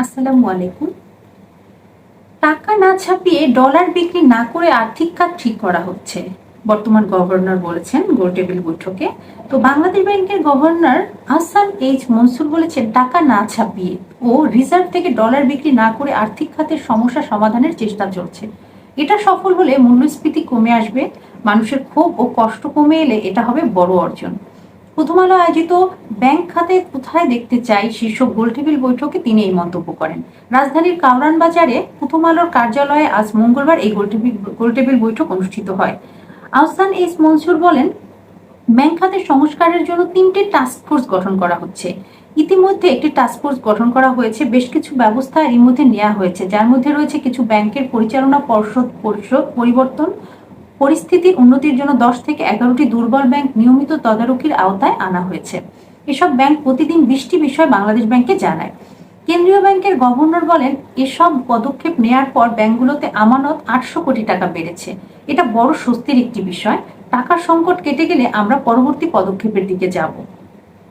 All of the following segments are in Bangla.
আসসালামু আলাইকুম। টাকা না ছাপিয়ে ডলার বিক্রি না করে আর্থিক খাত ঠিক করা হচ্ছে, বর্তমান গভর্নর বলেছেন গোলটেবিল বৈঠকে। তো বাংলাদেশ ব্যাংকের গভর্নর আহসান এইচ মনসুর বলেছেন, টাকা না ছাপিয়ে ও রিজার্ভ থেকে ডলার বিক্রি না করে আর্থিক খাতের সমস্যা সমাধানের চেষ্টা চলছে। এটা সফল হলে মূল্যস্ফীতি কমে আসবে, মানুষের ক্ষোভ ও কষ্ট কমে এলে এটা হবে বড় অর্জন। প্রথম আলো আয়োজিত ব্যাংক খাতে কোথায় দেখতে চাই শীর্ষক গোলটেবিল বৈঠকে তিনি এই মন্তব্য করেন। রাজধানীর কাউরান বাজারে প্রথম আলোর কার্যালয়ে আজ মঙ্গলবার এই গোলটেবিল গোলটেবিল বৈঠক অনুষ্ঠিত হয়। আহসান এস মনসুর বলেন, ব্যাংক খাতের সংস্কারের জন্য তিনটে টাস্ক ফোর্স গঠন করা হচ্ছে। ইতিমধ্যে একটি টাস্ক ফোর্স গঠন করা হয়েছে, বেশ কিছু ব্যবস্থা এর মধ্যে নেওয়া হয়েছে, যার মধ্যে রয়েছে কিছু ব্যাংকের পরিচালনা পর্ষদ পরিষদ পরিবর্তন পরিস্থিতির উন্নতির জন্য দশ থেকে এগারোটি দুর্বল ব্যাংক নিয়মিত তদারকির আওতায় আনা হয়েছে। এসব ব্যাংক প্রতিদিন বিশটি বিষয় বাংলাদেশ ব্যাংকে জানায়। কেন্দ্রীয় ব্যাংকের গভর্নর বলেন, এসব পদক্ষেপ নেয়ার পর ব্যাংকগুলোতে আমানত আটশো কোটি টাকা বেড়েছে। এটা বড় স্বস্তির একটি বিষয়। টাকার সংকট কেটে গেলে আমরা পরবর্তী পদক্ষেপের দিকে যাব।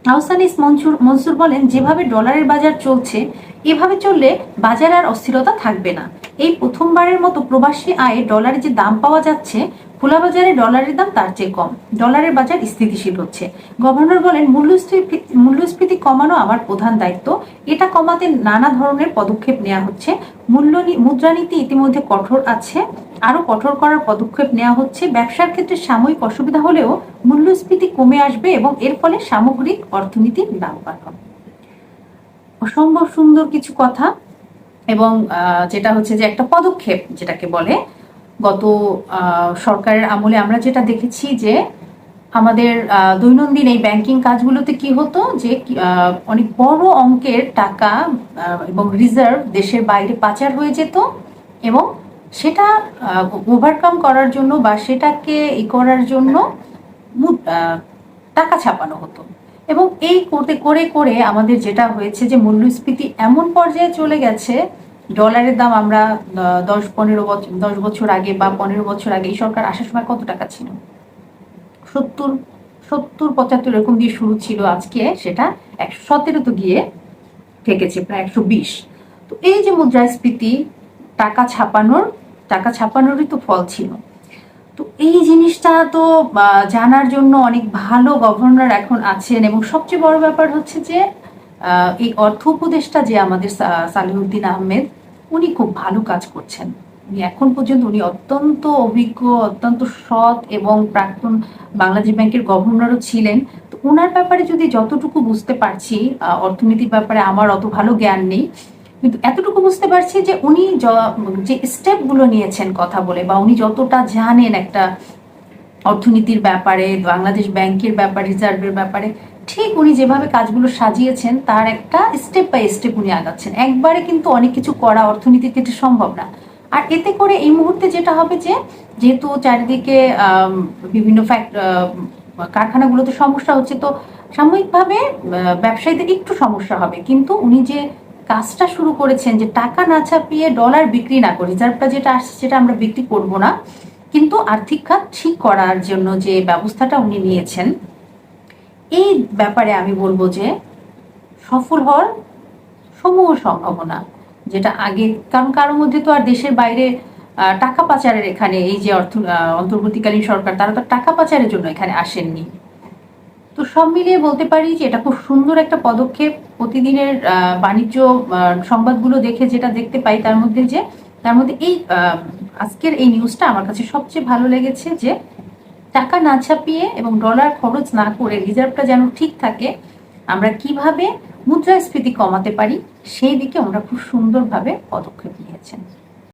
আহসানিস মনসুর মনসুর বলেন, যেভাবে ডলারের বাজার চলছে, এভাবে চললে বাজারে আর অস্থিরতা থাকবে না। এই প্রথমবারের মতো প্রবাসী আয়ে ডলারের যে দাম পাওয়া যাচ্ছে, খোলা বাজারে ডলারের দাম তার চেয়ে কম। ডলারের বাজার স্থিতিশীল হচ্ছে। গভর্নর বলেন, মূল্যস্ফীতি মূল্যস্ফীতি কমানো আমার প্রধান দায়িত্ব। এটা কমাতে নানা ধরনের পদক্ষেপ নেওয়া হচ্ছে। মূল্য মুদ্রানীতি ইতিমধ্যে কঠোর আছে। আরও কঠোর করার পদক্ষেপ নেওয়া হচ্ছে। ব্যবসার ক্ষেত্রে সাময়িক অসুবিধা হলেও মূল্যস্ফীতি কমে আসবে এবং এর ফলে সামগ্রিক অর্থনীতি লাভবান হবে অসম্ভব সুন্দর কিছু কথা এবং যেটা হচ্ছে যে একটা পদক্ষেপ যেটাকে বলে। গত সরকারের আমলে আমরা যেটা দেখেছি যে আমাদের দৈনন্দিন এই ব্যাংকিং কাজগুলোতে কি হতো যে অনেক বড় অঙ্কের টাকা এবং রিজার্ভ দেশের বাইরে পাচার হয়ে যেত এবং সেটা ওভারকাম করার জন্য বা সেটাকে ই করার জন্য টাকা ছাপানো হতো। এবং এই করতে, করে করে আমাদের যেটা হয়েছে যে মূল্যস্ফীতি এমন পর্যায়ে চলে গেছে, ডলারের দাম আমরা দশ, পনেরো বছর দশ বছর আগে বা পনেরো বছর আগে এই সরকার আসার সময় কত টাকা ছিল? সত্তর সত্তর, পঁচাত্তর এরকম দিয়ে শুরু ছিল আজকে সেটা একশো সতেরো তো গিয়ে ঠেকেছে প্রায় একশো বিশ। তো এই যে মুদ্রাস্ফীতি, টাকা ছাপানোর টাকা ছাপানোরই তো ফল ছিল। তো এই জিনিসটা তো জানার জন্য অনেক ভালো গভর্নর এখন আছেন এবং সবচেয়ে বড় ব্যাপার হচ্ছে যে এই অর্থ উপদেষ্টা যে আমাদের সালিহুদ্দিন আহমেদ, উনি খুব ভালো কাজ করছেন। উনি এখন পর্যন্ত উনি অত্যন্ত অভিজ্ঞ, অত্যন্ত সৎ এবং প্রাক্তন বাংলাদেশ ব্যাংকের গভর্নরও ছিলেন। তো ওনার ব্যাপারে যদি যতটুকু বুঝতে পারছি অর্থনীতির ব্যাপারে আমার অত ভালো জ্ঞান নেই। কিন্তু এতটুকু বুঝতে পারছি যে উনি যে স্টেপগুলো নিয়েছেন কথা বলে বা উনি যতটা জানেন একটা অর্থনীতির ব্যাপারে, বাংলাদেশ ব্যাংকের ব্যাপারে, রিজার্ভের ব্যাপারে, ঠিক উনি যেভাবে কাজগুলো সাজিয়েছেন, তার একটা স্টেপ বাই স্টেপ উনি আগাচ্ছেন। একবারে কিন্তু অনেক কিছু করা অর্থনীতিতে ক্ষেত্রে সম্ভব না। আর এতে করে এই মুহূর্তে যেটা হবে যে, যেহেতু চারিদিকে বিভিন্ন ফ্যাক্ট কারখানাগুলোতে সমস্যা হচ্ছে, তো সাময়িকভাবে ব্যবসায়ীদের একটু সমস্যা হবে। কিন্তু উনি যে কাজটা শুরু করেছেন যে টাকা না ছাপিয়ে ডলার বিক্রি না করে রিজার্ভটা যেটা আসছে সেটা আমরা বিক্রি করব না। কিন্তু আর্থিক খাত ঠিক করার জন্য যে ব্যবস্থাটা উনি নিয়েছেন, এই ব্যাপারে আমি বলব যে সফল হওয়ার সমূহ সম্ভাবনা, যেটা আগে, কারণ কারোর মধ্যে তো আর দেশের বাইরে টাকা পাচারের এখানে এই যে অর্থ অন্তর্বর্তীকালীন সরকার, তারা তো টাকা পাচারের জন্য এখানে আসেননি। তো সব মিলিয়ে বলতে পারি যে এটা খুব সুন্দর একটা পদক্ষেপ। প্রতিদিনের বাণিজ্য সংবাদগুলো দেখে যেটা দেখতে পাই তার মধ্যে যে, তার মধ্যে এই আজকের এই নিউজটা আমার কাছে সবচেয়ে ভালো লেগেছে যে, টাকা না ছাপিয়ে এবং ডলার খরচ না করে রিজার্ভটা যেন ঠিক থাকে, আমরা কীভাবে মুদ্রাস্ফীতি কমাতে পারি, সেই দিকে আমরা খুব সুন্দরভাবে পদক্ষেপ নিয়েছেন।